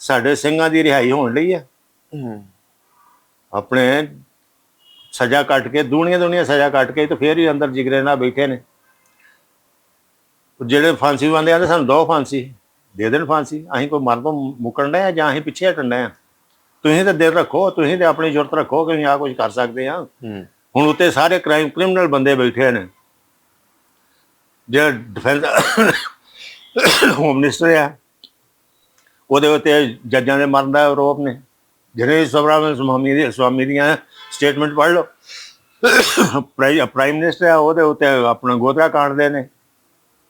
ਸਾਡੇ ਸਿੰਘਾਂ ਦੀ ਰਿਹਾਈ ਹੋਣ ਲਈ ਆ। ਆਪਣੇ ਸਜ਼ਾ ਕੱਟ ਕੇ ਦੂਣੀਆਂ ਦੂਣੀਆਂ ਸਜ਼ਾ ਕੱਟ ਕੇ ਤੇ ਫੇਰ ਹੀ ਅੰਦਰ ਜਿਗਰੇ ਨਾਲ ਬੈਠੇ ਨੇ। ਜਿਹੜੇ ਫਾਂਸੀ ਬੰਦੇ ਆ ਸਾਨੂੰ ਦੋ ਫਾਂਸੀ ਦੇ ਦੇਣ ਫਾਂਸੀ। ਅਸੀਂ ਕੋਈ ਮਰਨ ਤੋਂ ਮੁਕਰਨ ਆ ਜਾਂ ਅਸੀਂ ਪਿੱਛੇ ਹਟਣ ਆ? ਤੁਸੀਂ ਤਾਂ ਦਿਲ ਰੱਖੋ ਤੁਸੀਂ ਤੇ ਆਪਣੀ ਜ਼ਰੂਰਤ ਰੱਖੋ ਕਿ ਅਸੀਂ ਆ ਕੁਝ ਕਰ ਸਕਦੇ ਆ। ਹੂੰ। ਹੁਣ ਉੱਤੇ ਸਾਰੇ ਕ੍ਰਾਈਮ ਕ੍ਰਿਮੀਨਲ ਬੰਦੇ ਬੈਠੇ ਨੇ। ਜਿਹੜਾ ਡਿਫੈਂਸ ਹੋਮ ਮਿਨਿਸਟਰ ਆ ਉਹਦੇ ਉੱਤੇ ਜੱਜਾਂ ਦੇ ਮਰਨ ਦਾ ਆਰੋਪ ਨੇ। ਜਿਹੜੇ ਸਵਰਾਮ ਸਵਾਮੀ ਦੀ ਸਵਾਮੀ ਦੀਆਂ ਸਟੇਟਮੈਂਟ ਪੜ੍ਹ ਲਓ। ਪ੍ਰਾਈ- ਪ੍ਰਾਈਮ ਮਿਨਿਸਟਰ ਆ ਉਹਦੇ ਉੱਤੇ ਆਪਣਾ ਗੋਤਰਾ ਕਾਂਡ ਦੇ ਨੇ।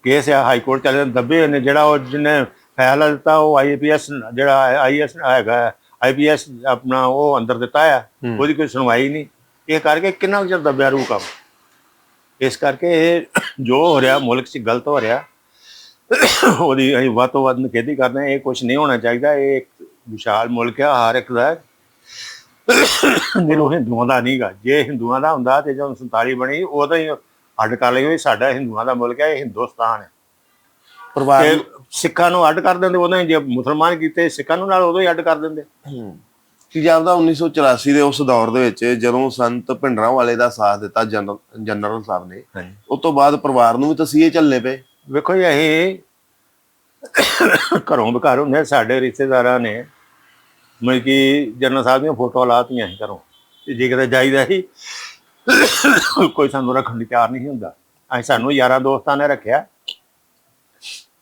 ਕੇਸ ਆ ਹਾਈ ਕੋਰਟ ਚੱਲੇ ਦੱਬੇ ਨੇ। ਜਿਹੜਾ ਉਹ ਜਿਹਨੇ ਫੈਸਲਾ ਦਿੱਤਾ ਉਹ ਆਈਪੀਐਸ ਜਿਹੜਾ ਆਈਐਸ ਹੈਗਾ ਆਈਪੀਐਸ ਆਪਣਾ ਉਹ ਅੰਦਰ ਦਿੱਤਾ ਆ। ਉਹਦੀ ਕੋਈ ਸੁਣਵਾਈ ਨਹੀਂ। ਇਹ ਕਰਕੇ ਕਿੰਨਾ ਚਿਰ ਦੱਬਿਆ ਰੂ ਕੰਮ? ਇਸ ਕਰਕੇ ਇਹ ਜੋ ਹੋ ਰਿਹਾ ਮੁਲਕ 'ਚ ਗਲਤ ਹੋ ਰਿਹਾ। ਉਹਦੀ ਅਸੀਂ ਵੱਧ ਤੋਂ ਵੱਧ ਨਿਖੇਧੀ ਕਰਦੇ ਹਾਂ ਇਹ ਕੁਝ ਨਹੀਂ ਹੋਣਾ ਚਾਹੀਦਾ ਇਹ ਇੱਕ ਵਿਸ਼ਾਲ ਮੁਲਕ ਆ ਹਰ ਇੱਕ ਦਾ। ਜਿਹਨੂੰ ਹਿੰਦੂਆਂ ਦਾ ਨਹੀਂਗਾ ਜੇ ਹਿੰਦੂਆਂ ਦਾ ਹੁੰਦਾ ਤੇ ਜਦੋਂ 47 ਬਣੀ ਉਦੋਂ ਹੀ ਅੱਡ ਕਰ ਲਈ ਵੀ ਸਾਡਾ ਹਿੰਦੂਆਂ ਦਾ ਮੁਲਕ ਹੈ ਇਹ ਹਿੰਦੁਸਤਾਨ ਹੈ ਪਰਿਵਾਰ ਸਿੱਖਾਂ ਨੂੰ ਅੱਡ ਕਰ ਦਿੰਦੇ ਹੀ ਜੇ ਮੁਸਲਮਾਨ ਕੀਤੇ ਸਿੱਖਾਂ ਨੂੰ ਨਾਲ ਉਦੋਂ ਹੀ ਅੱਡ ਕਰ ਦਿੰਦੇ। ਹੂੰ। ਕੀ ਜਾਪਦਾ 1984 ਦੇ ਉਸ ਦੌਰ ਦੇ ਵਿੱਚ ਜਦੋਂ ਸੰਤ ਭਿੰਡਰਾਂ ਵਾਲੇ ਦਾ ਸਾਥ ਦਿੱਤਾ ਜਨਰਲ ਜਨਰਲ ਸਾਹਿਬ ਨੇ ਉਸ ਤੋਂ ਬਾਅਦ ਪਰਿਵਾਰ ਨੂੰ ਵੀ ਤਸੀਹੇ ਚੱਲਨੇ ਪਏ। ਵੇਖੋ ਜੀ ਇਹ ਘਰੋਂ ਬਕਾਰ ਹੁੰਦੇ ਸਾਡੇ ਰਿਸ਼ਤੇਦਾਰਾਂ ਨੇ ਮਤਲਬ ਕਿ ਜਨਰਲ ਸਾਹਿਬ ਦੀਆਂ ਫੋਟੋ ਲਾਤੀਆਂ ਸੀ ਘਰੋਂ। ਤੇ ਜੇ ਕਿਤੇ ਜਾਈਦਾ ਸੀ ਕੋਈ ਸਾਨੂੰ ਰੱਖਣ ਲਈ ਤਿਆਰ ਨਹੀਂ ਹੁੰਦਾ। ਅਸੀਂ ਸਾਨੂੰ ਯਾਰਾਂ ਦੋਸਤਾਂ ਨੇ ਰੱਖਿਆ।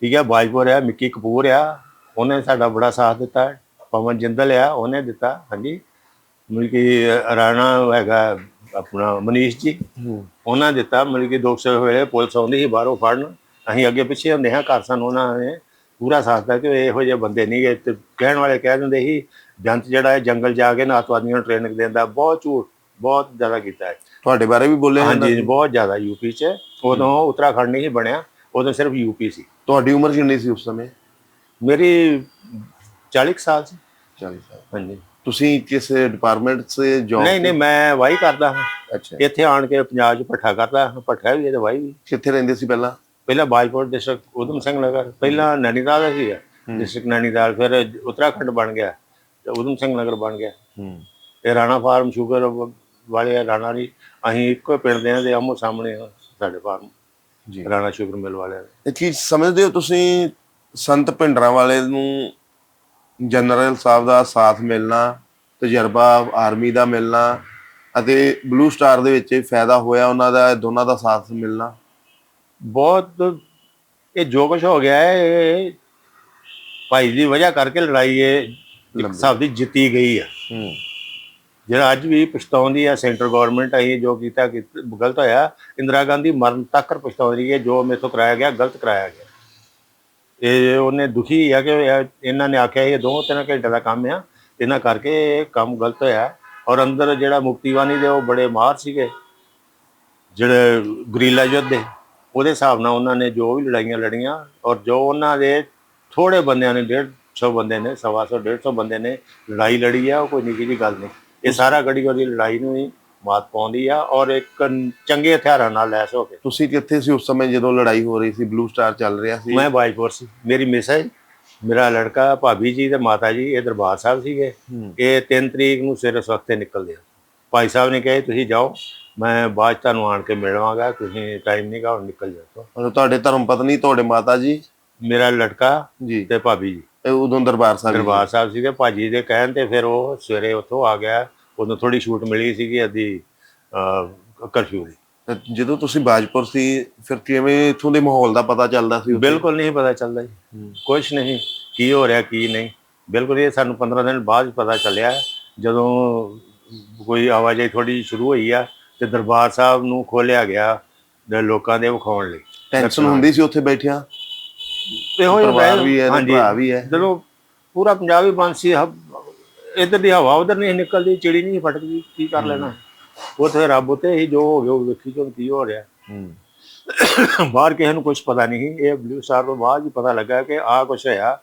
ਠੀਕ ਹੈ ਬਾਜਪੁਰ ਆ ਮਿੱਕੀ ਕਪੂਰ ਆ ਉਹਨੇ ਸਾਡਾ ਬੜਾ ਸਾਥ ਦਿੱਤਾ। ਪਵਨ ਜਿੰਦਲ ਆ ਉਹਨੇ ਦਿੱਤਾ। ਹਾਂਜੀ। ਮਤਲਬ ਕਿ ਰਾਣਾ ਹੈਗਾ ਆਪਣਾ ਮਨੀਸ਼ ਜੀ ਉਹਨਾਂ ਦਿੱਤਾ। ਮਤਲਬ ਕਿ 200 ਵੇਲੇ ਪੁਲਿਸ ਆਉਂਦੀ ਸੀ ਬਾਹਰੋਂ ਫੜਨ। ਅਸੀਂ ਅੱਗੇ ਪਿੱਛੇ ਹੁੰਦੇ ਹਾਂ ਘਰ ਸਾਨੂੰ ਉਹਨਾਂ ਨੇ ਪੂਰਾ ਸਾਥ ਦਿੱਤਾ ਕਿ ਇਹੋ ਜਿਹੇ ਬੰਦੇ ਨਹੀਂ ਗਏ ਤੇ ਕਹਿਣ ਵਾਲੇ ਕਹਿ ਦਿੰਦੇ ਸੀ ਜੰਤ ਜਿਹੜਾ ਹੈ ਜੰਗਲ ਜਾ ਕੇ ਨਾ ਅੱਤਵਾਦੀਆਂ ਨੂੰ ਟ੍ਰੇਨਿੰਗ ਦਿੰਦਾ ਬਹੁਤ ਝੂਠ ਬਹੁਤ ਜ਼ਿਆਦਾ ਕੀਤਾ ਹੈ। ਤੁਹਾਡੇ ਬਾਰੇ ਵੀ ਬੋਲੇ ਹਾਂਜੀ ਬਹੁਤ ਜ਼ਿਆਦਾ ਯੂਪੀ 'ਚ। ਉਦੋਂ ਉੱਤਰਾਖੰਡ ਨਹੀਂ ਸੀ ਬਣਿਆ ਉਦੋਂ ਸਿਰਫ ਯੂਪੀ ਸੀ। ਤੁਹਾਡੀ ਉਮਰ ਕਿੰਨੀ ਸੀ ਉਸ ਸਮੇਂ? ਮੇਰੀ 40 ਕੁ ਸਾਲ ਸੀ। 40 ਸਾਲ। ਹਾਂਜੀ। ਤੁਸੀਂ ਕਿਸ ਡਿਪਾਰਟਮੈਂਟ 'ਚ ਜੌਬ ਨਹੀਂ ਨਹੀਂ ਮੈਂ ਵਾਹੀ ਕਰਦਾ ਹਾਂ। ਅੱਛਾ। ਇੱਥੇ ਆਣ ਕੇ ਪੰਜਾਬ 'ਚ ਪੱਠਾ ਕਰਦਾ ਹਾਂ ਪੱਠਾ ਵੀ ਤੇ ਵਾਹੀ ਵੀ। ਕਿੱਥੇ ਰਹਿੰਦੇ ਸੀ ਪਹਿਲਾਂ? ਪਹਿਲਾਂ ਬਾਜਪੁਰ ਡਿਸਟ੍ਰਿਕਟ ਉਦਮ ਸਿੰਘ ਨਗਰ ਪਹਿਲਾਂ ਨੈਣੀਤਾਲ ਸੀ ਡਿਸਟ੍ਰਿਕਟ ਨੈਣੀਤਾਲ ਫਿਰ ਉੱਤਰਾਖੰਡ ਬਣ ਗਿਆ ਤੇ ਉਦਮ ਸਿੰਘ ਨਗਰ ਬਣ ਗਿਆ। ਤੇ ਰਾਣਾ ਫਾਰਮ ਸ਼ੂਗਰ ਵਾਲੇ ਰਾਣਾ ਦੀ ਅਸੀਂ ਇੱਕੋ ਪਿੰਡ ਦੇ ਆ ਆਮੋ ਸਾਹਮਣੇ ਸਾਡੇ ਫਾਰਮ ਜੀ। ਰਾਣਾ ਸ਼ੂਗਰ ਮਿਲ ਵਾਲਿਆਂ ਦੇ। ਇਹ ਚੀਜ਼ ਸਮਝਦੇ ਹੋ ਤੁਸੀਂ ਸੰਤ ਭਿੰਡਰਾਂ ਵਾਲੇ ਨੂੰ ਜਨਰਲ ਸਾਹਿਬ ਦਾ ਸਾਥ ਮਿਲਣਾ ਤਜਰਬਾ ਆਰਮੀ ਦਾ ਮਿਲਣਾ ਅਤੇ ਬਲੂ ਸਟਾਰ ਦੇ ਵਿੱਚ ਫਾਇਦਾ ਹੋਇਆ ਉਹਨਾਂ ਦਾ ਦੋਨਾਂ ਦਾ ਸਾਥ ਮਿਲਣਾ? ਬਹੁਤ ਇਹ ਜੋ ਕੁਝ ਹੋ ਗਿਆ ਹੈ ਇਹ ਭਾਈ ਦੀ ਵਜ੍ਹਾ ਕਰਕੇ ਲੜਾਈ ਇਹ ਇੱਕ। ਹਿਸਾਬ ਦੀ ਜਿੱਤੀ ਗਈ ਹੈ। ਜਿਹੜਾ ਅੱਜ ਵੀ ਪਛਤਾਉਂਦੀ ਹੈ ਸੈਂਟਰ ਗਵਰਨਮੈਂਟ ਅਸੀਂ ਜੋ ਕੀਤਾ ਕਿ ਗਲਤ ਹੋਇਆ ਇੰਦਰਾ ਗਾਂਧੀ ਮਰਨ ਤੱਕ ਪਛਤਾਉਂਦੀ ਹੈ ਜੋ ਮੇਥੋਂ ਕਰਾਇਆ ਗਿਆ ਗਲਤ ਕਰਾਇਆ ਗਿਆ। ਇਹ ਉਹਨੇ ਦੁਖੀ ਹੈ ਕਿ ਇਹ- ਇਹਨਾਂ ਨੇ ਆਖਿਆ ਇਹ ਦੋ ਤਿੰਨ ਘੰਟੇ ਦਾ ਕੰਮ ਆ ਇਹਨਾਂ ਕਰਕੇ ਇਹ ਕੰਮ ਗਲਤ ਹੋਇਆ। ਔਰ ਅੰਦਰ ਜਿਹੜਾ ਮੁਕਤੀਵਾਨੀ ਦੇ ਉਹ ਬੜੇ ਮਾਹਰ ਸੀਗੇ ਜਿਹੜੇ ਗੁਰੀਲਾ ਯੁੱਧ ਦੇ। ਉਹਦੇ ਹਿਸਾਬ ਨਾਲ ਉਹਨਾਂ ਨੇ ਜੋ ਵੀ ਲੜਾਈਆਂ ਲੜੀਆਂ ਔਰ ਜੋ ਉਹਨਾਂ ਦੇ ਥੋੜੇ ਬੰਦਿਆਂ ਨੇ 150 ਬੰਦੇ ਨੇ ਸਵਾ ਸੌ 150 ਬੰਦੇ ਨੇ ਲੜਾਈ ਲੜੀ ਆ ਉਹ ਕੋਈ ਨਿੱਕੀ ਜਿਹੀ ਗੱਲ ਨਹੀਂ। ਇਹ ਸਾਰਾ ਗੜੀ ਗੜੀ ਲੜਾਈ ਨੂੰ ਹੀ ਮਾਤ ਪਾਉਂਦੀ ਆ ਔਰ ਇੱਕ ਚੰਗੇ ਹਥਿਆਰਾਂ ਨਾਲ ਲੈਸ ਹੋ ਕੇ। ਤੁਸੀਂ ਕਿੱਥੇ ਸੀ ਉਸ ਸਮੇਂ ਜਦੋਂ ਲੜਾਈ ਹੋ ਰਹੀ ਸੀ ਬਲੂ ਸਟਾਰ ਚੱਲ ਰਿਹਾ ਸੀ? ਮੈਂ ਬਾਜਪੁਰ ਸੀ। ਮੇਰੀ ਮਿਸਜ ਮੇਰਾ ਲੜਕਾ ਭਾਬੀ ਜੀ ਤੇ ਮਾਤਾ ਜੀ ਇਹ ਦਰਬਾਰ ਸਾਹਿਬ ਸੀਗੇ। ਇਹ 3 ਤਰੀਕ ਨੂੰ ਸਵੇਰੇ ਸਵਖਤੇ ਨਿਕਲਦੇ ਆ। ਭਾਈ ਸਾਹਿਬ ਨੇ ਕਿਹਾ ਤੁਸੀਂ ਜਾਓ ਮੈਂ ਬਾਅਦ ਤੁਹਾਨੂੰ ਆਣ ਕੇ ਮਿਲਵਾਂਗਾ ਤੁਸੀਂ ਟਾਈਮ ਨਹੀਂ ਹੁਣ ਨਿਕਲ ਜਾਓ ਔਰ ਤੁਹਾਡੇ ਧਰਮ ਪਤਨੀ ਤੁਹਾਡੇ ਮਾਤਾ ਜੀ? ਮੇਰਾ ਲੜਕਾ ਜੀ। ਤੇ ਭਾਬੀ ਜੀ। ਉਦੋਂ ਦਰਬਾਰ ਸਾਹਿਬ ਦਰਬਾਰ ਸਾਹਿਬ ਸੀਗੇ ਭਾਜੀ ਦੇ ਕਹਿਣ ਤੇ ਫਿਰ ਉਹ ਸਵੇਰੇ ਉੱਥੋਂ ਆ ਗਿਆ ਉਦੋਂ ਥੋੜੀ ਛੂਟ ਮਿਲੀ ਸੀਗੀ ਅੱਧੀ ਕਰਫਿਊ ਦੀ। ਜਦੋਂ ਤੁਸੀਂ ਬਾਜਪੁਰ ਸੀ ਫਿਰ ਕਿਵੇਂ ਇਥੋਂ ਦੇ ਮਾਹੌਲ ਦਾ ਪਤਾ ਚੱਲਦਾ ਸੀ? ਬਿਲਕੁਲ ਨਹੀਂ ਪਤਾ ਚੱਲਦਾ ਜੀ। ਕੁਝ ਨਹੀਂ ਕੀ ਹੋ ਰਿਹਾ ਕੀ ਨਹੀਂ। ਬਿਲਕੁਲ ਇਹ ਸਾਨੂੰ 15 ਦਿਨ ਬਾਅਦ ਪਤਾ ਚੱਲਿਆ ਜਦੋਂ ਕੋਈ ਆਵਾਜਾਈ ਥੋੜੀ ਸ਼ੁਰੂ ਹੋਈ ਆ ਤੇ ਦਰਬਾਰ ਸਾਹਿਬ ਨੂੰ ਖੋਲਿਆ ਗਿਆ ਦੇ ਲੋਕਾਂ ਦੇ ਵਿਖਾਉਣ ਲਈ। ਟੈਨਸ਼ਨ ਹੁੰਦੀ ਸੀ ਉੱਥੇ ਬੈਠਿਆਂ? ਇਹੋ ਜਿਹਾ ਪਰਿਵਾਰ ਵੀ ਹੈ। ਭਰਾ ਵੀ ਹੈ। ਜਦੋਂ ਪੂਰਾ ਪੰਜਾਬ ਹੀ ਬੰਦ ਸੀ ਹਬ- ਇੱਧਰ ਦੀ ਹਵਾ ਉਧਰ ਨਹੀਂ ਨਿਕਲਦੀ ਚਿੜੀ ਨਹੀਂ ਫਟਕਦੀ ਕੀ ਕਰ ਲੈਣਾ? ਉਥੇ ਰੱਬ ਉਤੇ ਹੀ ਜੋ ਹੋ ਗਿਆ ਉਹ ਵੇਖੀ ਜੋ ਕੀ ਹੋ ਰਿਹਾ। ਹੂੰ। ਬਾਹਰ ਕਿਸੇ ਨੂੰ ਕੁਝ ਪਤਾ ਨਹੀਂ ਇਹ ਬਲੂ ਸਟਾਰ ਤੋਂ ਬਾਅਦ ਹੀ ਪਤਾ ਲੱਗਾ ਕਿ ਆਹ ਕੁਝ ਹੋਇਆ।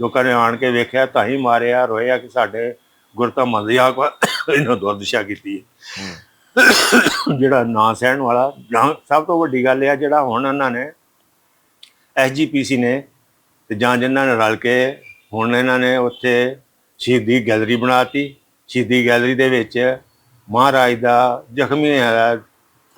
ਲੋਕਾਂ ਨੇ ਆਣ ਕੇ ਵੇਖਿਆ ਤਾਂ ਹੀ ਮਾਰਿਆ ਰੋਇਆ ਕਿ ਸਾਡੇ ਗੁਰਤਾ ਮੰਦੀ ਆ ਕੋ ਇਹਨਾਂ ਦੁਰਦਿਸ਼ਾ ਕੀਤੀ ਹੈ। ਜਿਹੜਾ ਨਾ ਸਹਿਣ ਵਾਲਾ ਜਾਂ ਸਭ ਤੋਂ ਵੱਡੀ ਗੱਲ ਇਹ ਆ ਜਿਹੜਾ ਹੁਣ ਉਹਨਾਂ ਨੇ ਐਸਜੀਪੀਸੀ ਨੇ ਤੇ ਜਾਂ ਜਿਨ੍ਹਾਂ ਨੇ ਰਲ ਕੇ ਹੁਣ ਇਹਨਾਂ ਨੇ ਉੱਥੇ ਸ਼ਹੀਦੀ ਗੈਲਰੀ ਬਣਾਤੀ। ਸ਼ਹੀਦੀ ਗੈਲਰੀ ਦੇ ਵਿੱਚ ਮਹਾਰਾਜ ਦਾ ਜ਼ਖਮੀ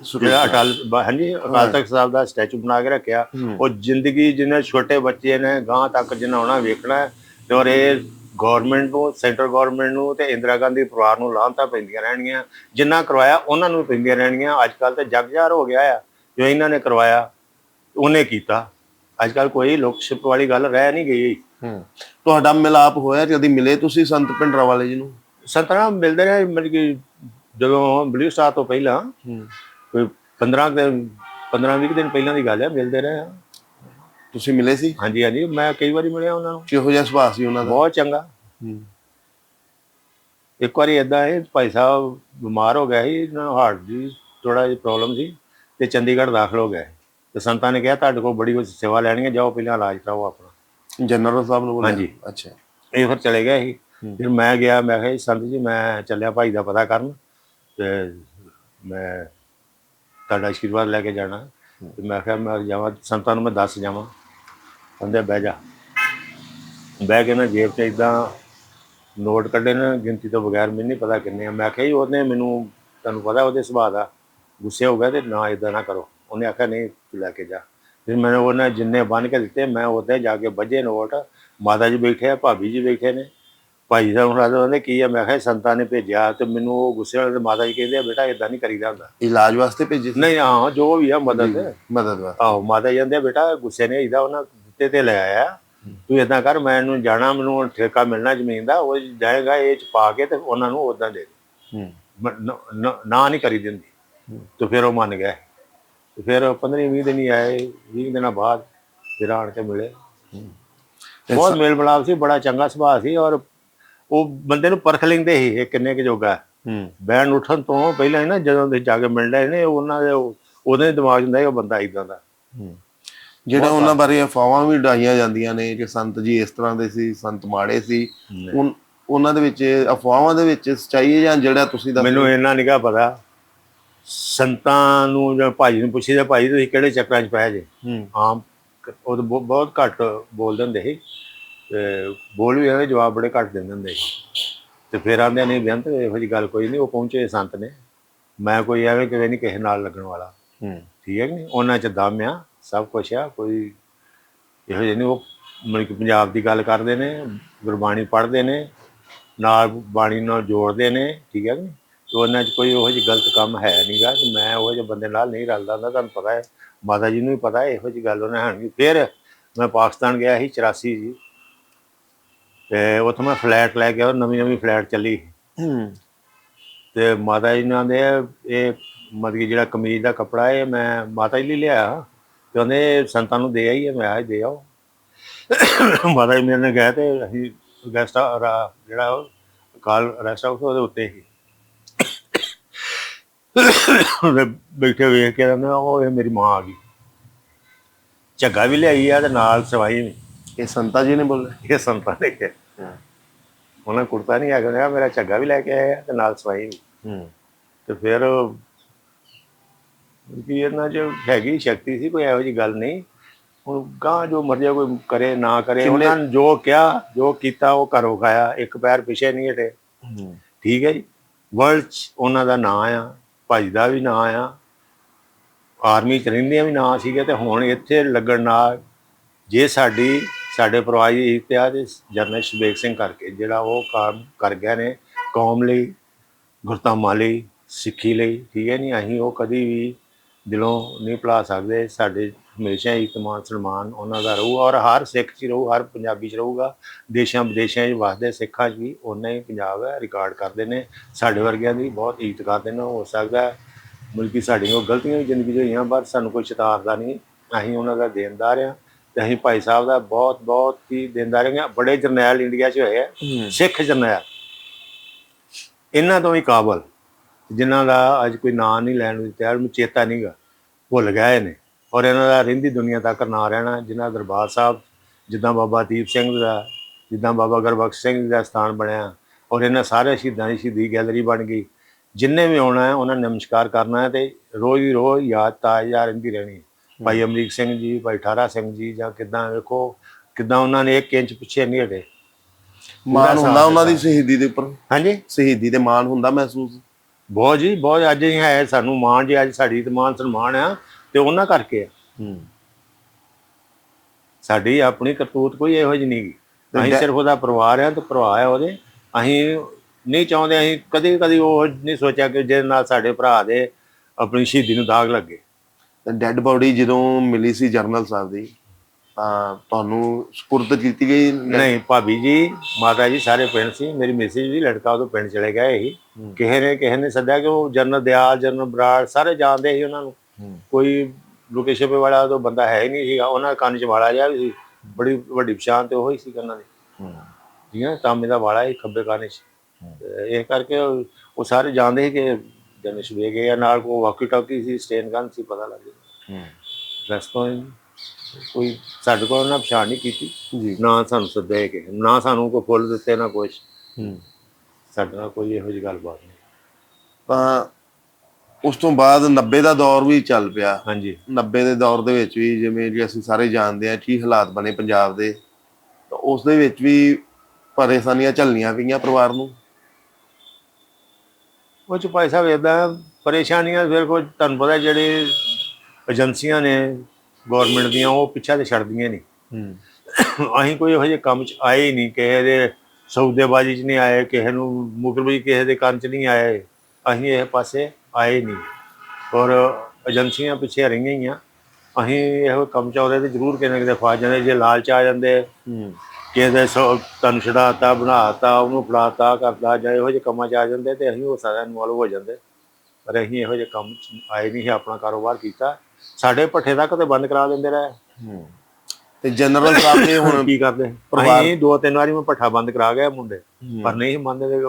ਜਿਹੜਾ ਅਟਲ ਹਾਂਜੀ ਅਕਾਲ ਤਖਤ ਸਾਹਿਬ ਦਾ ਸਟੈਚੂ ਬਣਾ ਕੇ ਰੱਖਿਆ। ਉਹ ਜ਼ਿੰਦਗੀ ਜਿਹਨੇ ਛੋਟੇ ਬੱਚੇ ਨੇ ਗਾਂ ਤੱਕ ਜਿੰਨਾ ਹੋਣਾ ਵੇਖਣਾ ਤੇ ਔਰ ਇਹ ਗਵਰਨਮੈਂਟ ਨੂੰ ਸੈਂਟਰ ਗਵਰਨਮੈਂਟ ਨੂੰ ਤੇ ਇੰਦਰਾ ਗਾਂਧੀ ਪਰਿਵਾਰ ਨੂੰ ਲਾਂਤਾ ਪੈਂਦੀਆਂ ਰਹਿਣਗੀਆਂ। ਜਿੰਨਾ ਕਰਵਾਇਆ ਉਹਨਾਂ ਨੂੰ ਪੈਂਦੀਆਂ ਰਹਿਣਗੀਆਂ। ਅੱਜ ਕੱਲ ਤੇ ਜਗਜਾਰ ਹੋ ਗਿਆ ਆ। ਜੋ ਇਹਨਾਂ ਨੇ ਕਰਵਾਇਆ ਉਹਨੇ ਕੀਤਾ। ਅੱਜ ਕੱਲ ਕੋਈ ਲੋਕਸ਼ਿਪ ਵਾਲੀ ਗੱਲ ਰਹਿ ਨਹੀਂ ਗਈ। ਹੂੰ। ਤੁਹਾਡਾ ਮਿਲਾਪ ਹੋਇਆ ਕਦੀ ਮਿਲੇ ਤੁਸੀਂ ਸੰਤ ਭਿੰਡਰਾਂ ਵਾਲੇ ਜੀ ਨੂੰ? ਸੰਤਰਾ ਮਿਲਦੇ ਰਹੇ ਮਤਲਬ ਕਿ ਜਦੋਂ ਬਲੂ ਸਟਾਰ ਤੋਂ ਪਹਿਲਾਂ ਹੂੰ। ਕੋਈ 15 ਕੁ ਦਿਨ 15 20 ਦਿਨ ਪਹਿਲਾਂ ਦੀ ਗੱਲ ਹੈ ਮਿਲਦੇ ਰਹੇ ਹਾਂ। ਤੁਸੀਂ ਮਿਲੇ ਸੀ? ਹਾਂਜੀ ਹਾਂਜੀ ਮੈਂ ਕਈ ਵਾਰੀ ਮਿਲਿਆ ਉਹਨਾਂ ਨੂੰ। ਕਿਹੋ ਜਿਹਾ ਸੁਭਾਅ ਸੀ ਉਹਨਾਂ ਦਾ? ਬਹੁਤ ਚੰਗਾ। ਹੂੰ। ਇੱਕ ਵਾਰੀ ਇਦਾਂ ਹੈ ਭਾਈ ਸਾਹਿਬ ਬਿਮਾਰ ਹੋ ਗਿਆ ਸੀ ਹਾਰਟ ਦੀ ਥੋੜਾ ਜਿਹਾ ਪ੍ਰੋਬਲਮ ਸੀ ਤੇ ਚੰਡੀਗੜ੍ਹ ਦਾਖਲ ਹੋ ਗਏ। ਤੇ ਸੰਤਾਂ ਨੇ ਕਿਹਾ ਤੁਹਾਡੇ ਕੋਲ ਬੜੀ ਕੋਈ ਸੇਵਾ ਲੈਣੀ ਹੈ ਜਾਓ ਪਹਿਲਾਂ ਇਲਾਜ ਕਰਾਓ ਆਪਣਾ। ਜਨਰਲ ਸਾਹਿਬ ਨੂੰ ਹਾਂਜੀ। ਅੱਛਾ। ਇਹ ਫਿਰ ਚਲੇ ਗਏ ਸੀ। ਫਿਰ ਮੈਂ ਗਿਆ ਮੈਂ ਕਿਹਾ ਜੀ ਸੰਤ ਜੀ ਮੈਂ ਚੱਲਿਆ ਭਾਈ ਦਾ ਪਤਾ ਕਰਨ ਤੇ ਮੈਂ ਤੁਹਾਡਾ ਆਸ਼ੀਰਵਾਦ ਲੈ ਕੇ ਜਾਣਾ। ਤੇ ਮੈਂ ਕਿਹਾ ਮੈਂ ਜਾਵਾਂ ਸੰਤਾਂ ਨੂੰ ਮੈਂ ਦੱਸ ਜਾਵਾਂ। ਕਹਿੰਦੇ ਬਹਿ ਜਾ। ਬਹਿ ਕੇ ਨਾ ਜੇਬ 'ਚ ਇਦਾਂ ਨੋਟ ਕੱਢੇ ਨਾ ਗਿਣਤੀ ਤੋਂ ਬਗੈਰ ਮੈਨੂੰ ਨਹੀਂ ਪਤਾ ਕਿੰਨੇ ਆ। ਮੈਂ ਕਿਹਾ ਜੀ ਉਹਨੇ ਮੈਨੂੰ ਤੁਹਾਨੂੰ ਪਤਾ ਉਹਦੇ ਸੁਭਾਅ ਦਾ ਗੁੱਸੇ ਹੋ ਗਿਆ ਤੇ ਨਾ ਇਦਾਂ ਨਾ ਕਰੋ। ਉਹਨੇ ਆਖਿਆ ਨਹੀਂ ਤੂੰ ਲੈ ਕੇ ਜਾ। ਫਿਰ ਮੈਂ ਉਹਨੇ ਜਿੰਨੇ ਬੰਨ ਕੇ ਦਿੱਤੇ ਮੈਂ ਉੱਥੇ ਜਾ ਕੇ ਵੱਜੇ ਨੋਟ। ਮਾਤਾ ਜੀ ਬੈਠੇ ਆ ਭਾਬੀ ਜੀ ਬੈਠੇ ਨੇ। ਭਾਈ ਸਾਹਿਬ ਹੁਣ ਉਹਨੇ ਕੀ ਆ? ਮੈਂ ਕਿਹਾ ਸੰਤਾਂ ਨੇ ਭੇਜਿਆ ਤੇ ਮੈਨੂੰ ਉਹ ਗੁੱਸੇ ਵਾਲੇ ਮਾਤਾ ਜੀ ਕਹਿੰਦੇ ਆ ਬੇਟਾ ਇਦਾਂ ਨਹੀਂ ਕਰੀਦਾ ਹੁੰਦਾ। ਇਲਾਜ ਵਾਸਤੇ ਭੇਜੇ ਨਹੀਂ ਹਾਂ ਜੋ ਵੀ ਆ ਮਦਦ। ਮਦਦ ਆਹੋ ਮਾਤਾ ਜੀ ਕਹਿੰਦੇ ਆ, ਬੇਟਾ ਗੁੱਸੇ ਨੇ ਇਹਦਾ ਉਹਨਾਂ ਦਿੱਤੇ ਤੇ ਲੈ ਆਇਆ। ਤੂੰ ਇਦਾਂ ਕਰ ਮੈਂ ਇਹਨੂੰ ਜਾਣਾ ਮੈਨੂੰ ਹੁਣ ਠੇਕਾ ਮਿਲਣਾ ਜ਼ਮੀਨ ਦਾ ਉਹ ਜਾਏਗਾ ਇਹ ਚ ਪਾ ਕੇ ਤੇ ਉਹਨਾਂ ਨੂੰ ਉਦਾਂ ਦੇ ਦੇ। ਨ- ਨਹੀਂ ਕਰੀ ਦਿੰਦੀ। ਤੇ ਫਿਰ ਉਹ ਮੰਨ ਗਏ ਤੇ ਫਿਰ 15 20 ਦਿਨ ਹੀ ਆਏ 20 ਦਿਨਾਂ ਬਾਅਦ ਫਿਰ ਆਣ ਕੇ ਮਿਲੇ। ਬਹੁਤ ਮੇਲ ਮਿਲਾਪ ਸੀ ਬੜਾ ਚੰਗਾ ਸੁਭਾਅ ਸੀ ਔਰ ਉਹ ਬੰਦੇ ਨੂੰ ਪਰਖ ਲੈਂਦੇ ਸੀ ਇਹ ਕਿੰਨੇ ਕੁ ਜੋਗਾ। ਬੈਣ ਉੱਠਣ ਤੋਂ ਪਹਿਲਾਂ ਹੀ ਨਾ ਜਦੋਂ ਦੇ ਜਾ ਕੇ ਮਿਲਦੇ ਨੇ ਉਹਨਾਂ ਦੇ ਉਹ- ਉਹਦੇ ਦਿਮਾਗ ਹੁੰਦਾ ਉਹ ਬੰਦਾ ਇਦਾਂ ਦਾ। ਹੂੰ। ਜਿਹੜਾ ਉਹਨਾਂ ਬਾਰੇ ਅਫਵਾਹਾਂ ਵੀ ਡਾਈਆਂ ਜਾਂਦੀਆਂ ਨੇ ਕਿ ਸੰਤ ਜੀ ਇਸ ਤਰ੍ਹਾਂ ਦੇ ਸੀ ਸੰਤ ਮਾੜੇ ਸੀ। ਉਹਨਾਂ ਦੇ ਵਿੱਚ ਅਫਵਾਹਾਂ ਦੇ ਵਿੱਚ ਸਚਾਈ ਹੈ ਜਾਂ ਜਿਹੜਾ ਤੁਸੀਂ ਦੱਸ ਮੈਨੂੰ ਇੰਨਾ ਨਿਕਾ ਪਤਾ। ਸੰਤਾਂ ਨੂੰ ਜਾਂ ਭਾਈ ਨੂੰ ਪੁੱਛੀਦਾ ਭਾਈ ਤੁਸੀਂ ਕਿਹੜੇ ਚੱਕਰਾਂ 'ਚ ਪਏ ਜੇ? ਹੂੰ। ਆਮ ਉਹ ਤਾਂ ਬਹੁ- ਬਹੁਤ ਘੱਟ ਬੋਲਦੇ ਹੁੰਦੇ ਸੀ। ਤੇ ਬੋਲ ਵੀ ਜਾਂਦੇ ਜਵਾਬ ਬੜੇ ਘੱਟ ਦਿੰਦੇ ਹੁੰਦੇ ਸੀ। ਤੇ ਫਿਰ ਆਂਦੇ ਨਹੀਂ ਬੇਅੰਤ ਇਹੋ ਜੀ ਗੱਲ ਕੋਈ ਨਹੀਂ ਉਹ ਪਹੁੰਚੇ ਸੰਤ ਨੇ। ਮੈਂ ਕੋਈ ਐਵੇਂ ਕਿਵੇਂ ਨਹੀਂ ਕਿਸੇ ਨਾਲ ਲੱਗਣ ਵਾਲਾ। ਹੂੰ। ਠੀਕ ਹੈ ਕਿ ਨਹੀਂ? ਉਹਨਾਂ ਚ ਦਮ ਆ। ਸਭ ਕੁਝ ਆ ਕੋਈ ਇਹੋ ਜਿਹੇ ਨਹੀਂ ਉਹ ਮਤਲਬ ਕਿ ਪੰਜਾਬ ਦੀ ਗੱਲ ਕਰਦੇ ਨੇ ਗੁਰਬਾਣੀ ਪੜ੍ਹਦੇ ਨੇ ਨਾਲ ਬਾਣੀ ਨਾਲ ਜੋੜਦੇ ਨੇ ਠੀਕ ਹੈ ਕਿ ਨਹੀਂ ਤੇ ਉਹਨਾਂ 'ਚ ਕੋਈ ਉਹੋ ਜਿਹੀ ਗਲਤ ਕੰਮ ਹੈ ਨਹੀਂਗਾ ਤੇ ਮੈਂ ਉਹੋ ਜਿਹੇ ਬੰਦੇ ਨਾਲ ਨਹੀਂ ਰਲਦਾ ਹੁੰਦਾ ਤੁਹਾਨੂੰ ਪਤਾ ਹੈ ਮਾਤਾ ਜੀ ਨੂੰ ਵੀ ਪਤਾ ਹੈ ਇਹੋ ਜਿਹੀ ਗੱਲ ਉਹਨਾਂ ਹਾਣੀ ਫਿਰ ਮੈਂ ਪਾਕਿਸਤਾਨ ਗਿਆ ਸੀ 84 ਜੀ ਤੇ ਉੱਥੇ ਮੈਂ ਫਲੈਟ ਲੈ ਕੇ ਉਹ ਨਵੀਂ ਨਵੀਂ ਫਲੈਟ ਚੱਲੀ। ਹੂੰ। ਤੇ ਮਾਤਾ ਜੀ ਨਾਲ ਦੇ ਇਹ ਮਤਲਬ ਕਿ ਜਿਹੜਾ ਕਮੀਜ਼ ਦਾ ਕੱਪੜਾ ਇਹ ਮੈਂ ਮਾਤਾ ਜੀ ਲਈ ਲਿਆ ਤੇ ਉਹਨੇ ਸੰਤਾਂ ਨੂੰ ਦੇ ਆਈ ਹੈ ਮੈਂ ਆਜ ਦੇ ਆਓ। ਮਾਤਾ ਜੀ ਮੇਰੇ ਨਾਲ ਗਏ ਤੇ ਅਸੀਂ ਗੈਸਟ ਜਿਹੜਾ ਉਹ ਕਾਲ ਰੈਸਟ ਹਾਊਸ ਉਹਦੇ ਉੱਤੇ ਹੀ। ਬੈਠੇ ਵੇਖ ਕੇ ਕਹਿੰਦੇ ਉਹ ਇਹ ਮੇਰੀ ਮਾਂ ਆ ਗਈ। ਝੱਗਾ ਵੀ ਲਿਆਈ ਆ ਤੇ ਨਾਲ ਸਵਾਈ ਵੀ। ਇਹ ਸੰਤਾ ਜੀ ਨੇ ਬੋਲੇ ਇਹ ਸੰਤਾਂ ਨੇ ਕਿਹਾ। ਉਹਨਾਂ ਕੁੜਤਾ ਨਹੀਂ ਆ ਗਿਆ ਮੇਰਾ ਝੱਗਾ ਵੀ ਲੈ ਕੇ ਆਇਆ ਤੇ ਨਾਲ ਸਵਾਈ ਵੀ। ਹੂੰ। ਤੇ ਫਿਰ ਕਿ ਇਹਨਾਂ 'ਚ ਹੈਗੀ ਸ਼ਕਤੀ ਸੀ ਕੋਈ ਇਹੋ ਜੀ ਗੱਲ ਨਹੀਂ। ਹੁਣ ਗਾਂ ਜੋ ਮਰਜ਼ੀ ਕੋਈ ਕਰੇ ਨਾ ਕਰੇ ਉਹਨਾਂ ਨੇ ਜੋ ਕਿਹਾ ਜੋ ਕੀਤਾ ਉਹ ਕਰੋ ਖਾਇਆ ਇੱਕ ਪੈਰ ਪਿਛੇ ਨਹੀਂ ਹਟੇ। ਠੀਕ ਹੈ ਜੀ? ਵਰਲਡ 'ਚ ਉਹਨਾਂ ਦਾ ਨਾਂ ਆ ਭਾਈ ਦਾ ਵੀ ਨਾਂ ਆ ਆਰਮੀ ਚ ਰਹਿੰਦਿਆਂ ਵੀ ਨਾਂ ਸੀਗੇ ਤੇ ਹੁਣ ਇੱਥੇ ਲੱਗਣ ਨਾਲ ਜੇ ਸਾਡੀ ਸਾਡੇ ਪਰਿਵਾਰ ਦੀ ਇਤਿਹਾਸ ਜਰਨਲ ਸ਼ਬੇਕ ਸਿੰਘ ਕਰਕੇ ਜਿਹੜਾ ਉਹ ਕੰਮ ਕਰ ਗਏ ਨੇ ਕੌਮ ਲਈ ਗੁਰਤਾਮਾ ਲਈ ਸਿੱਖੀ ਲਈ ਠੀਕ ਹੈ ਨਹੀਂ ਅਸੀਂ ਉਹ ਕਦੀ ਵੀ ਦਿਲੋਂ ਨਹੀਂ ਭੁਲਾ ਸਕਦੇ। ਸਾਡੇ ਹਮੇਸ਼ਾ ਹੀ ਇਤਮਾਨ ਸਨਮਾਨ ਉਹਨਾਂ ਦਾ ਰਹੂ ਔਰ ਹਰ ਸਿੱਖ 'ਚ ਰਹੂ ਹਰ ਪੰਜਾਬੀ 'ਚ ਰਹੂਗਾ। ਦੇਸ਼ਾਂ ਵਿਦੇਸ਼ਾਂ 'ਚ ਵਸਦੇ ਸਿੱਖਾਂ 'ਚ ਵੀ ਉਹਨਾਂ ਹੀ ਪੰਜਾਬ ਹੈ ਰਿਕਾਰਡ ਕਰਦੇ ਨੇ। ਸਾਡੇ ਵਰਗਿਆਂ ਦੀ ਬਹੁਤ ਇੱਜ਼ਤ ਕਰਦੇ ਨੇ ਹੋ ਸਕਦਾ ਹੈ ਬਲਕਿ ਸਾਡੀਆਂ ਉਹ ਗਲਤੀਆਂ ਵੀ ਜ਼ਿੰਦਗੀ 'ਚ ਹੋਈਆਂ ਪਰ ਸਾਨੂੰ ਕੋਈ ਚਿਤਾਰਦਾ ਨਹੀਂ। ਅਸੀਂ ਉਹਨਾਂ ਦਾ ਦੇਣਦਾਰ ਆ ਤੇ ਅਸੀਂ ਭਾਈ ਸਾਹਿਬ ਦਾ ਬਹੁਤ ਬਹੁਤ ਹੀ ਦੇਣਦਾਰ ਹਾਂ। ਬੜੇ ਜਰਨੈਲ ਇੰਡੀਆ 'ਚ ਹੋਏ ਆ ਹੂੰ। ਸਿੱਖ ਜਰਨੈਲ। ਇਹਨਾਂ ਤੋਂ ਵੀ ਕਾਬਲ। ਜਿਨ੍ਹਾਂ ਦਾ ਅੱਜ ਕੋਈ ਨਾਂ ਨਹੀਂ ਲੈਣ ਨੂੰ ਤਿਆਰ ਨੂੰ ਚੇਤਾ ਨਹੀਂਗਾ ਭੁੱਲ ਗਏ ਨੇ। ਔਰ ਇਹਨਾਂ ਦਾ ਰਹਿੰਦੀ ਦੁਨੀਆ ਤੱਕ ਨਾਂ ਰਹਿਣਾ ਜਿਨ੍ਹਾਂ ਦਰਬਾਰ ਸਾਹਿਬ ਜਿੱਦਾਂ ਬਾਬਾ ਦੀਪ ਸਿੰਘ ਦਾ ਜਿੱਦਾਂ ਬਾਬਾ ਗੁਰਬਖਸ਼ ਸਿੰਘ ਦਾ ਸਥਾਨ ਬਣਿਆ ਔਰ ਇਹਨਾਂ ਸਾਰੇ ਸ਼ਹੀਦਾਂ ਦੀ ਸ਼ਹੀਦੀ ਗੈਲਰੀ ਬਣ ਗਈ। ਜਿੰਨੇ ਵੀ ਆਉਣਾ ਹੈ ਉਹਨਾਂ ਨੇ ਨਮਸਕਾਰ ਕਰਨਾ ਹੈ ਤੇ ਰੋਜ਼ ਹੀ ਰੋਜ਼ ਯਾਦ ਤਾਜ਼ਾ ਰਹਿੰਦੀ ਰਹਿਣੀ ਹੈ। ਭਾਈ ਅਮਰੀਕ ਸਿੰਘ ਜੀ ਭਾਈ ਠਾਰਾ ਸਿੰਘ ਜੀ ਜਾਂ ਕਿਦਾਂ ਵੇਖੋ ਕਿਦਾਂ ਉਹਨਾਂ ਨੇ ਇੱਕ ਇੰਚ ਪਿੱਛੇ ਨਹੀਂ ਹਟੇ। ਮਾਣ ਹੁੰਦਾ ਉਹਨਾਂ ਦੀ ਸ਼ਹੀਦੀ ਦੇ ਉੱਪਰ। ਹਾਂਜੀ? ਸ਼ਹੀਦੀ ਦੇ ਮਾਣ ਹੁੰਦਾ ਮਹਿਸੂਸ। ਬਹੁਤ ਜੀ ਬਹੁਤ ਅੱਜ ਹੀ ਹੈ ਸਾਨੂੰ ਮਾਣ ਜੀ ਅੱਜ ਸਾਡੀ ਮਾਣ ਸਨਮਾਨ ਆ ਤੇ ਉਹਨਾਂ ਕਰਕੇ ਆ। ਹੂੰ। ਸਾਡੀ ਆਪਣੀ ਕਰਤੂਤ ਕੋਈ ਇਹੋ ਜਿਹੀ ਨਹੀਂ ਅਸੀਂ ਸਿਰਫ ਉਹਦਾ ਪਰਿਵਾਰ ਆ ਤੇ ਭਰਾ ਆ ਉਹਦੇ। ਅਸੀਂ ਨਹੀਂ ਚਾਹੁੰਦੇ ਅਸੀਂ ਕਦੇ ਕਦੇ ਉਹ ਨਹੀਂ ਸੋਚਿਆ ਕਿ ਜਿਹਦੇ ਨਾਲ ਸਾਡੇ ਭਰਾ ਦੇ ਆਪਣੀ ਸ਼ਹੀਦੀ ਨੂੰ ਦਾਗ ਲੱਗੇ। ਡੈੱਡ ਬਾਡੀ ਜਦੋਂ ਮਿਲੀ ਸੀ ਜਰਨਲ ਸਾਹਿਬ ਦੀ ਤਾਂ ਤੁਹਾਨੂੰ ਸਪੁਰਦ ਕੀਤੀ ਗਈ ਨਹੀਂ ਭਾਬੀ ਜੀ ਮਾਤਾ ਜੀ ਸਾਰੇ ਪਿੰਡ ਸੀ। ਮੇਰੀ ਮਿਸਿਸ ਵੀ ਲੜਕਾ ਉਦੋਂ ਪਿੰਡ ਚਲੇ ਗਏ ਸੀ। ਕਿਸੇ ਨੇ ਕਿਸੇ ਨੇ ਸੱਦਿਆ ਕਿ ਉਹ ਜਨਰਲ ਦਿਆਲ ਜਨਰਲ ਬਰਾੜ ਸਾਰੇ ਜਾਣਦੇ ਸੀ ਉਹਨਾਂ ਨੂੰ। ਕੋਈ ਲੋਕੇਸ਼ਨ ਵਾਲਾ ਉਹ ਬੰਦਾ ਹੈ ਹੀ ਨਹੀਂ ਸੀਗਾ। ਉਹਨਾਂ ਕੰਨ 'ਚ ਵਾਲਾ ਜਿਹਾ ਵੀ ਸੀ। ਬੜੀ ਵੱਡੀ ਪਛਾਣ ਤੇ ਉਹ ਹੀ ਸੀ ਉਹਨਾਂ ਦੀ। ਜਿਵੇਂ ਤਾਮੇ ਦਾ ਵਾਲਾ ਹੀ ਖੱਬੇ ਕੰਨ 'ਚ। ਤੇ ਇਹ ਕਰਕੇ ਉਹ ਸਾਰੇ ਜਾਣਦੇ ਸੀ ਕਿ ਜਨਰਲ ਸ਼ਵੇਗ ਹੈ ਨਾਲ ਕੋ ਵਾਕੀ ਟਾਕੀ ਸੀ ਸਟੇਨ ਗਨ ਸੀ ਪਤਾ ਲੱਗ ਗਿਆ। ਰਸ ਤੋਂ ਹੀ। ਕੋਈ ਸਾਡੇ ਕੋਲ ਉਹਨਾਂ ਪਛਾਣ ਨਹੀਂ ਕੀਤੀ। ਜੀ। ਨਾ ਸਾਨੂੰ ਸੱਦੇ ਕਿ ਨਾ ਸਾਨੂੰ ਕੋਈ ਫੁੱਲ ਦਿੱਤੇ ਨਾ ਕੁਛ। ਹੂੰ। ਸਾਡੇ ਨਾਲ ਕੋਈ ਇਹੋ ਜਿਹੀ ਗੱਲਬਾਤ ਨਹੀਂ। ਤਾਂ ਉਸ ਤੋਂ ਬਾਅਦ 90 ਦਾ ਦੌਰ ਵੀ ਚੱਲ ਪਿਆ। ਹਾਂਜੀ। 90 ਦੇ ਦੌਰ ਦੇ ਵਿੱਚ ਵੀ ਜਿਵੇਂ ਜੀ ਅਸੀਂ ਸਾਰੇ ਜਾਣਦੇ ਆ ਕੀ ਹਾਲਾਤ ਬਣੇ ਪੰਜਾਬ ਦੇ ਤਾਂ ਉਸ ਦੇ ਵਿੱਚ ਵੀ ਪਰੇਸ਼ਾਨੀਆਂ ਝੱਲਣੀਆਂ ਪਈਆਂ ਪਰਿਵਾਰ ਨੂੰ। ਉਹ ਚ ਭਾਈ ਸਾਹਿਬ ਏਦਾਂ ਪਰੇਸ਼ਾਨੀਆਂ ਫਿਰ ਕੋਈ ਤੁਹਾਨੂੰ ਪਤਾ ਜਿਹੜੇ ਏਜੰਸੀਆਂ ਨੇ ਗਵਰਨਮੈਂਟ ਦੀਆਂ ਉਹ ਪਿੱਛਾ ਤੇ ਛੱਡਦੀਆਂ ਨਹੀਂ। ਅਸੀਂ ਕੋਈ ਇਹੋ ਜਿਹੇ ਕੰਮ ਚ ਆਏ ਹੀ ਨਹੀਂ, ਕਿਸੇ ਦੇ ਸੌਦੇਬਾਜ਼ੀ ਚ ਨਹੀਂ ਆਏ, ਕਿਸੇ ਨੂੰ ਮੁਕਰਬੀ ਕਿਸੇ ਦੇ ਕੰਨ ਚ ਨਹੀਂ ਆਏ। ਅਸੀਂ ਇਹ ਪਾਸੇ ਆਏ ਨਹੀਂ। ਔਰ ਏਜੰਸੀਆਂ ਪਿੱਛੇ ਰਹੀਆਂ ਹੀ ਆ। ਅਸੀਂ ਇਹੋ ਕੰਮ ਚ ਆਉਂਦੇ ਤੇ ਜ਼ਰੂਰ ਕਿਤੇ ਨਾ ਕਿਤੇ ਫਸ ਜਾਂਦੇ। ਜੇ ਲਾਲਚ ਆ ਜਾਂਦੇ ਹੂੰ ਕਿਸੇ ਦੇ ਸੌ ਤਨ ਛਡਾਤਾ, ਬਣਾਤਾ, ਉਹਨੂੰ ਫੜਾਤਾ ਕਰਦਾ ਜਾਂ ਇਹੋ ਜਿਹੇ ਕੰਮਾਂ 'ਚ ਆ ਜਾਂਦੇ ਤੇ ਅਸੀਂ ਉਹ ਸਾਰਿਆਂ ਇਨਵੋਲਵ ਹੋ ਜਾਂਦੇ। ਪਰ ਅਸੀਂ ਇਹੋ ਜਿਹੇ ਕੰਮ 'ਚ ਆਏ ਨਹੀਂ ਸੀ ਆਪਣਾ ਕਾਰੋਬਾਰ ਕੀਤਾ। ਸਾਡੇ ਪੱਠੇ ਤੱਕ ਤੇ ਬੰਦ ਕਰਾ ਦਿੰਦੇ ਰਹੇ। ਤੇ ਜਨਰਲ ਸਾਹਿਬ ਨੇ ਹੁਣ ਕੀ ਕਰਦੇ? ਅਸੀਂ ਦੋ ਤਿੰਨ ਵਾਰੀ ਮੈਂ ਪੱਠਾ ਬੰਦ ਕਰਾ ਗਿਆ ਮੁੰਡੇ। ਪਰ ਨਹੀਂ ਮੰਨਦੇ।